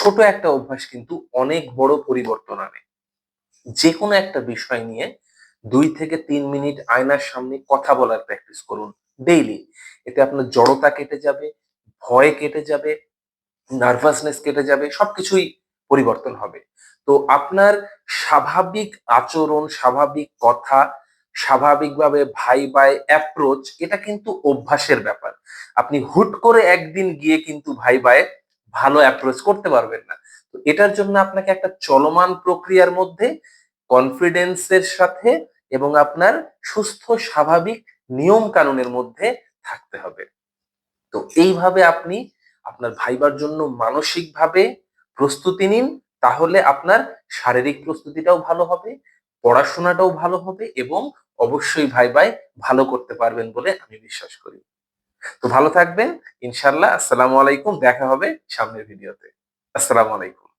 ছোট একটা অভ্যাস কিন্তু অনেক বড় পরিবর্তন আনে। যে কোনো একটা বিষয় নিয়ে দুই থেকে তিন মিনিট আয়নার সামনে কথা বলার প্র্যাকটিস করুন ডেইলি এতে আপনার জড়তা কেটে যাবে, ভয় কেটে যাবে নার্ভাসনেস কেটে যাবে, সবকিছুই পরিবর্তন হবে। তো আপনার স্বাভাবিক আচরণ, স্বাভাবিক কথা, স্বাভাবিকভাবে ভাই ভাই অ্যাপ্রোচ এটা কিন্তু অভ্যাসের ব্যাপার। আপনি হুট করে একদিন গিয়ে কিন্তু ভাই ভাই ভালো অ্যাপ্রোচ করতে পারবেন না। তো এটার জন্য আপনাকে একটা চলমান প্রক্রিয়ার মধ্যে কনফিডেন্সের সাথে এবং আপনার সুস্থ, স্বাভাবিক নিয়ম কানুনের মধ্যে থাকতে হবে। তো এইভাবে আপনি আপনার ভাইবার জন্য মানসিকভাবে প্রস্তুতি নিন, তাহলে আপনার শারীরিক প্রস্তুতিটাও ভালো হবে, পড়াশোনাটাও ভালো হবে এবং অবশ্যই ভাই ভাই ভালো করতে পারবেন বলে আমি বিশ্বাস করি। তো ভালো থাকবেন ইনশাল্লাহ আসসালামু আলাইকুম দেখা হবে সামনের ভিডিওতে। আসসালামু আলাইকুম।